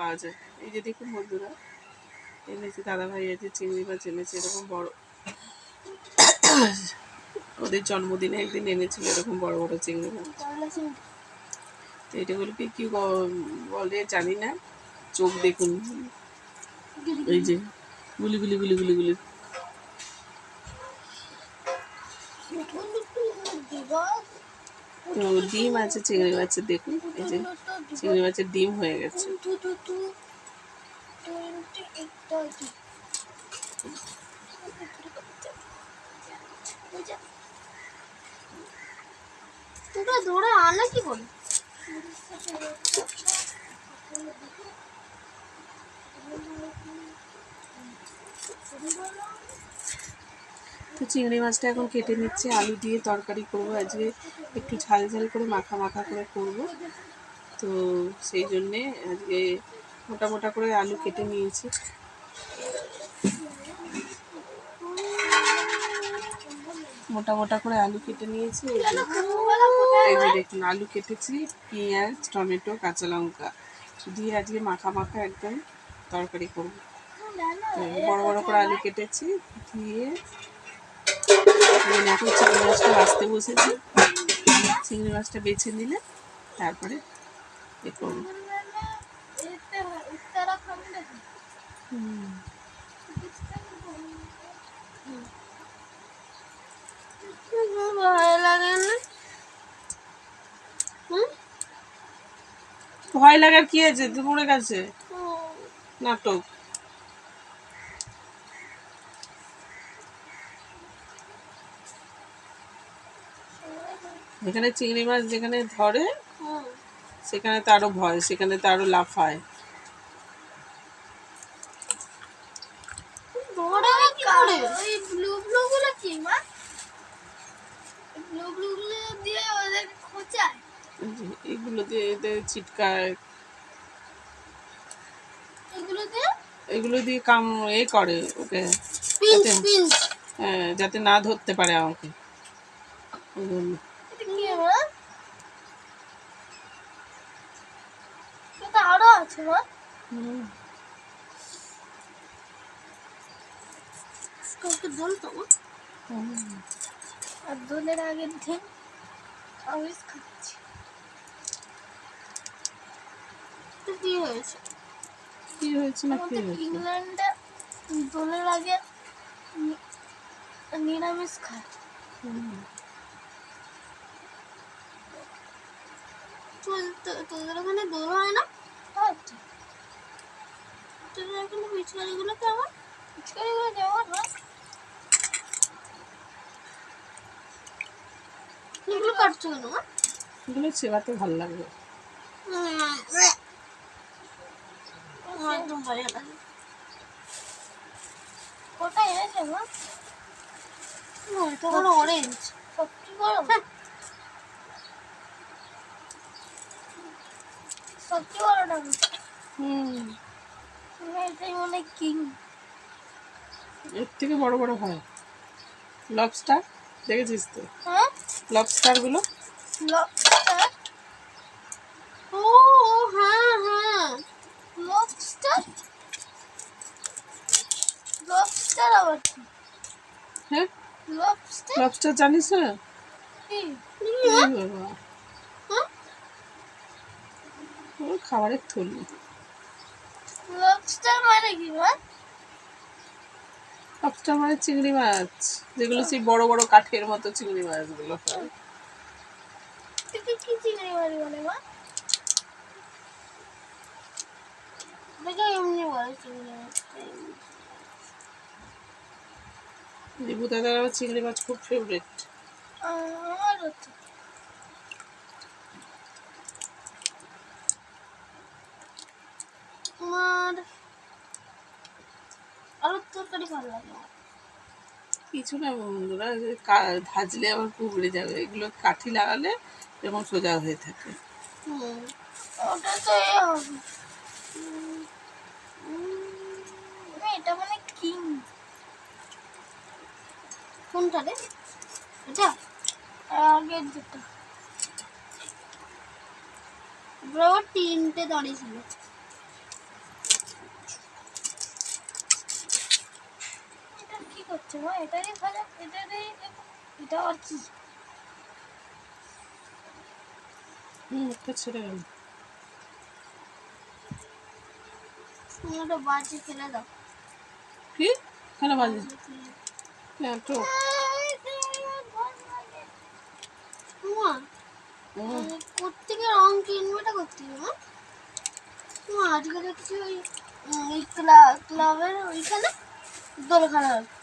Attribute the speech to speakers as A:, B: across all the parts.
A: পাওয়া যায়। এই যে দেখুন বন্ধুরা এনেছে দাদা ভাই আছে চিংড়ি মাছ এনেছে এরকম বড় ওদের জন্মদিনে একদিন এনেছিল এরকম বড় বড় চিংড়ি মাছ তো এটাগুলোকে কি বলে জানি না, চোখ দেখুন। এই যে গুলি গুলি গুলি গুলি গুলি। ডিম আছে, চিংড়ি মাছের, দেখুন, এই যে চিংড়ি মাছের ডিম হয়ে গেছে।
B: ধরে আনা কি করে
A: তো চিংড়ি মাছটা এখন কেটে নিচ্ছে, আলু দিয়ে তরকারি করব। আজকে একটু ঝাল ঝাল করে মাখা মাখা করে করব। তো সেই জন্যে আজকে মোটা মোটা করে আলু কেটে নিয়েছি। মোটা মোটা করে আলু কেটে নিয়েছি। এই যে দেখুন, আলু কেটেছি, পেঁয়াজ, টমেটো, কাঁচা লঙ্কা দিয়ে আজকে মাখা মাখা একদম তরকারি করব। বড় বড় করে আলু কেটেছি, দিয়ে আমি এখন চিংড়ি মাছটা বাছতে বসেছি। চিংড়ি মাছটা বেছে নিলে তারপরে এ
B: ভয় লাগে না
A: ভয় লাগার কি আছে? দুপুরে গেছে নাটক। যেখানে চিংড়ি মাছ যেখানে ধরে সেখানে তো আরও ভয় সেখানে তো আরও লাফায়
B: ধরে কি করে ওই ব্লু ব্লু গুলো কি মা? ব্লু ব্লু গুলো দিয়ে ওদের খোঁচায়।
A: এই যে এগুলো দিয়ে এদের ছিটকায়।
B: এগুলো দিয়ে?
A: কাম এ করে ওকে। হ্যাঁ, যাতে না ধরতে পারে আমাকে ওই জন্য।
B: এটা কি মা এটা আরও আছে মা কাউকে দোল তো মা?
A: হুম।
B: আর দোলের আগের দিন খাচ্ছি কি হয়েছে
A: কি হয়েছে না কি হয়েছে
B: ইংল্যান্ডে দোলের আগে নিরামিষ খায়। তোদের ওখানে দোল হয় না আচ্ছা তোদের ওখানে পিচকারিগুলো কেমন? পিচকারিগুলো কেমন হয়? এগুলো কাটছো কেন
A: এগুলো চেবাতে ভালো লাগবে
B: একদম ভয় লাগে। কোথায় এনেছে মা? না, এটা হলো অরেঞ্জ সত্যি বড় সত্যি বড় না
A: হুম।
B: এটাই মনে কিং
A: এর থেকে বড় বড় হয়। লবস্টার দেখেছিস তো?
B: হ্যাঁ?
A: লবস্টারগুলো?
B: লবস্টার ও হ্যাঁ হ্যাঁ। লবস্টার লবস্টার আবার
A: হ্যাঁ?
B: লবস্টার
A: লবস্টার জানিস না?
B: হ্যাঁ?
A: ও খাবারের থলি।
B: লবস্টার মানে কি মা?
A: লবস্টার মানে চিংড়ি মাছ যেগুলো সেই বড় বড় কাঠের মতো চিংড়ি মাছগুলো হয়।
B: তুই কি চিংড়ি মাছ বলে মা?
A: দাদার আবার চিংড়ি মাছ খুব ফেভারিট
B: আমার হচ্ছে। আমার আরও তরকারি ভালো লাগে
A: কিছু না বন্ধুরা ভাজলে আবার কুবড়ে যাবে। এগুলো কাঠি লাগালে এরকম সোজা হয়ে থাকে।
B: ওটা তো এটা মানে কিং। কোনটা রে? এটা? আগের যেটা। তিনটে দাঁড়িয়ে হচ্ছে? মা এটারই ভাজা এটারই এটা আর কি?
A: হুম ছেড়ে গেল।
B: ফেলে দাও।
A: কি? বাজে? এত
B: মা কোথেকে রং কিনবো করতে মা। মা আজকে দেখছি ওই ক্লাবের ওইখানে দোল খেলা হচ্ছে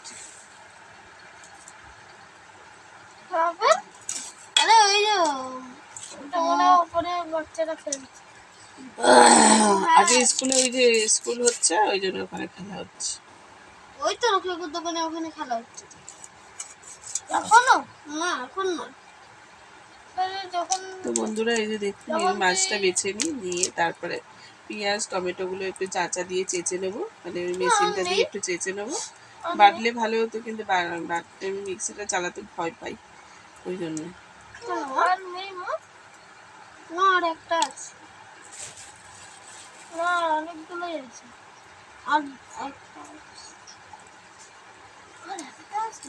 B: ক্লাবে আরে ওই যে ওটা মনে হয় বাচ্চারা খেলছে।
A: স্কুলে ওই যে স্কুল হচ্ছে ওই জন্য ওখানে খেলা হচ্ছে।
B: ওই তো রকিকুর দোকানে ওখানে খেলা হচ্ছে। এখনও? না এখন না।
A: তো বন্ধুরা এই যে দেখুন এই মাছটা বেছে নিই নিয়ে তারপরে পেঁয়াজ টমেটোগুলো একটু চাচা দিয়ে চেঁচে নেব। মানে ওই মেশিনটা দিয়ে একটু চেঁচে নেব। বাটলে ভালো হতো কিন্তু বা- বাটলে আমি মিক্সিটা চালাতে ভয় পাই। ওই জন্য।
B: আর একটা আছে। না অনেকগুলোই আছে। আর একটা আর একটা আছে।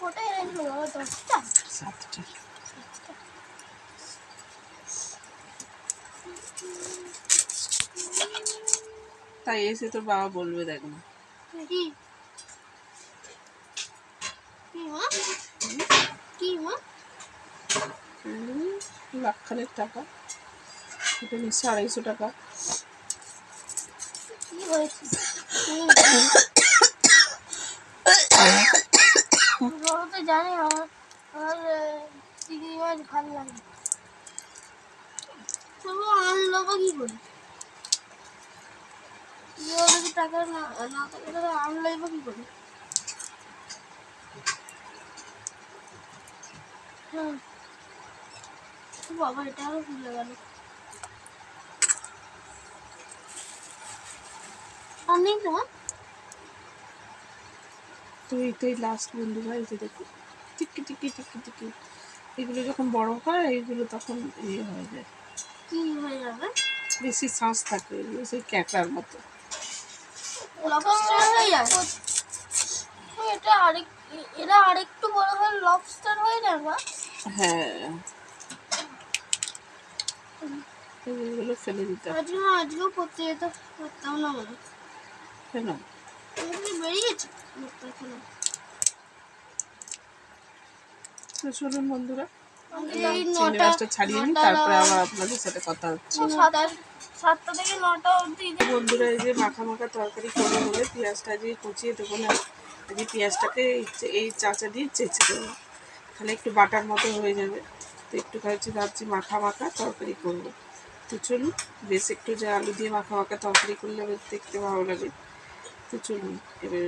B: কোটায় রাখল বাবা? দশটা?
A: সাতটা। তাই এসে তোর বাবা বলবে দেখ না
B: কি? কি কি মা
A: হুম, টাকা এটা নিশ্চয় আড়াইশো টাকা
B: কি হয়েছে বাবা তো জানে আমার আমার চিংড়ি মাছ ভালো লাগে তবু আনলো বা কি করে টাকা না না থাকে তাহলে বা কি করে হ্যাঁ ও বাবা এটা আরও ভুলে গেল আর নেই তোমার
A: তো এইটাই লাস্ট বন্ধুরা এই যে দেখো। টিকি টিকি টিকি টিকি। এগুলো যখন বড় হয় এইগুলো তখন ইয়ে হয়ে যায়।
B: কি হয়ে যাবে
A: বেশি শ্বাস থাকে এগুলো সেই ক্যাকড়ার মতো।
B: লবস্টার হয়ে যায় এটা আরেক এরা আরেকটু বড় হয়ে লবস্টার হয়ে যায় না
A: হ্যাঁ। এগুলো ফেলে দিতে
B: আজকে আজকেও করতে যেতে পারতাম না মনে।
A: কেন। তো চলুন বন্ধুরা ছাড়িয়ে নিই তারপরে আবার আপনাদের সাথে কথা হচ্ছে।
B: সাতটা থেকে নটা অবধি।
A: বন্ধুরা এই যে মাখা মাখা তরকারি করে বলে পেঁয়াজটা দিয়ে কুচিয়ে দেবো না পেঁয়াজটাকে এই চাচা দিয়ে চেঁচে দেবো। তাহলে একটু বাটার মতো হয়ে যাবে। তো একটু হচ্ছে ভাবছি মাখা মাখা তরকারি করব। তো চলুন, বেশ একটু যে আলু দিয়ে মাখা মাখা তরকারি করলে দেখতে ভালো লাগে। তো চলুন, এবার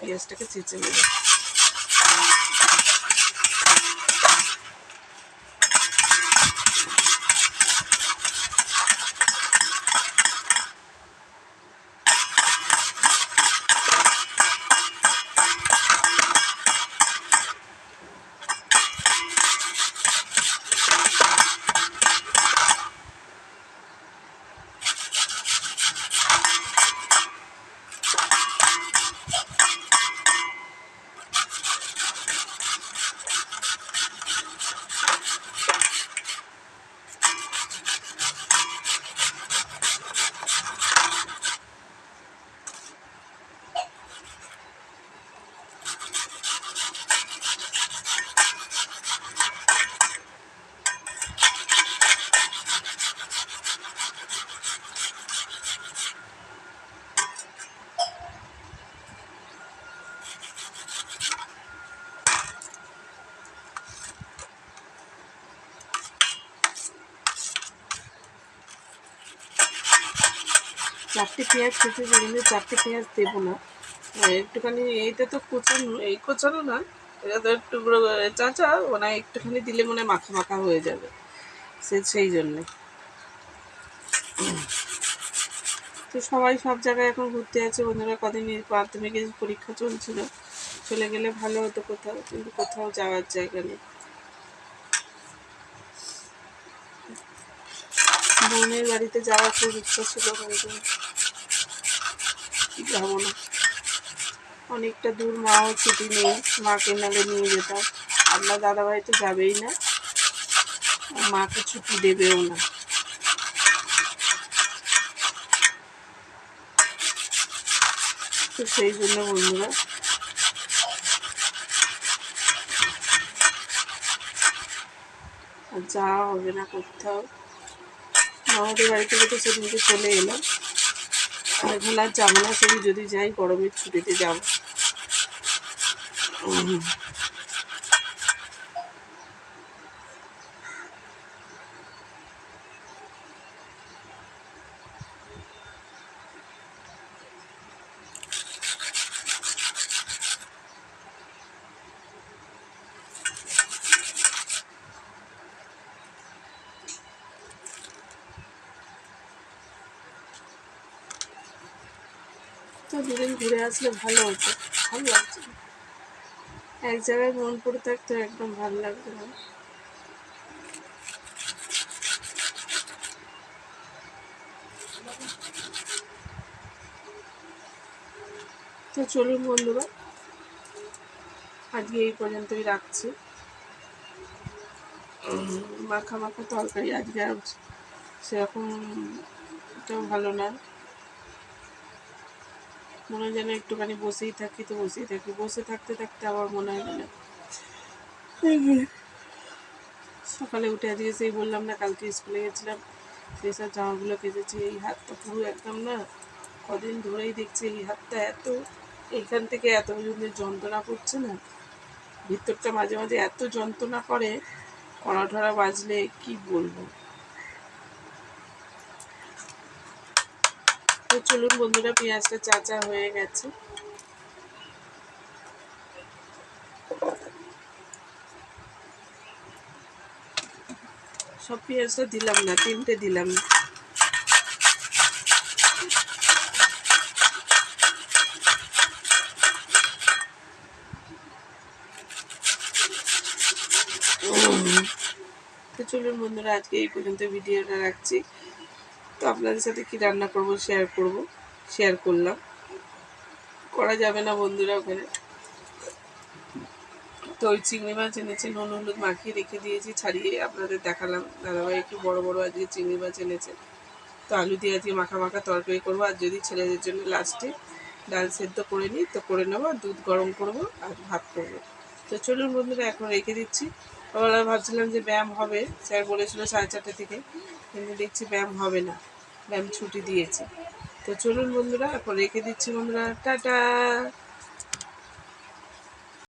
A: পেঁয়াজটাকে চেঁচে নেব। চারটে পেঁয়াজ কেটে কিন্তু চারটে পেঁয়াজ দেবো না। একটুখানি এইটা তো কোচানো, এই কোচানো না, এটা তো একটু চাচা মানে একটুখানি দিলে মনে হয় মাখা মাখা হয়ে যাবে, সে সেই জন্যে। তো সবাই সব জায়গায় এখন ঘুরতে আছে, বন্ধুরা কদিন এই পরীক্ষা চলছিল, চলে গেলে ভালো হতো কোথাও, কিন্তু কোথাও যাওয়ার জায়গা নেই। বোনের বাড়িতে যাওয়ার খুব ইচ্ছা ছিল কিন্তু যাব না। অনেকটা দূর মাও ছুটি নেই মাকে নালে নিয়ে যেতাম। আপনার দাদাভাই তো যাবেই না। মাকে ছুটি দেবেও না। তো সেই জন্য বন্ধুরা যাওয়া হবে না কোথাও। আমাদের বাড়িতে তো সেদিনকে চলে এলাম আর এখন আর যাব না সেদিন যদি যাই, গরমের ছুটিতে যাব। তো দুদিন ঘুরে আসলে ভালো হতো। ভালো লাগছে এক জায়গায় মন পড়ে থাকতো একদম ভালো লাগতো না। তো চলুন বন্ধুরা, আজকে এই পর্যন্তই রাখছি। মাখা মাখা তরকারি আজকে সেরকম ভালো না। মনে হয় যেন একটুখানি বসেই থাকি, তো বসেই থাকি। বসে থাকতে থাকতে আবার মনে হয় যেন সকালে উঠে আজকে সেই বললাম না, কালকে স্কুলে গেছিলাম। সেই সব জামাগুলো কেচেছি, এই হাতটা পুরো একদম না কদিন ধরেই দেখছি এই হাতটা এত, এইখান থেকে এত পর্যন্ত যন্ত্রণা করছে না। ভিতরটা মাঝে মাঝে এত যন্ত্রণা করে কড়া ঠড়া বাজলে কি বলব? তো চলুন বন্ধুরা, পেঁয়াজটা চাচা হয়ে গেছে। সব পেঁয়াজটা দিলাম না, তিনটে দিলাম। চলুন বন্ধুরা, আজকে এই পর্যন্ত ভিডিওটা রাখছি। তো আপনাদের সাথে কি রান্না করব শেয়ার করব শেয়ার করলাম। করা যাবে না বন্ধুরা ওখানে। তো ওই চিংড়ি মাছ এনেছে, নুন হলুদ মাখিয়ে রেখে দিয়েছি, ছাড়িয়ে আপনাদের দেখালাম। দাদাভাই একটু বড় বড় আজকে চিংড়ি মাছ এনেছে। তো আলু দিয়ে আজকে মাখা মাখা তরকারি করব, আর যদি ছেলেদের জন্য লাস্টে ডাল সেদ্ধ করে নিই, তো করে নেব দুধ গরম করব, আর ভাত করব। তো চলুন বন্ধুরা, এখন রেখে দিচ্ছি। ওরা ভাবছিলাম যে ব্যায়াম হবে, স্যার বলেছিল সাড়ে চারটে থেকে, কিন্তু দেখছি ব্যায়াম হবে না। ব্যায়াম ছুটি দিয়েছে। তো চলুন বন্ধুরা এখন রেখে দিচ্ছি বন্ধুরা টাটা!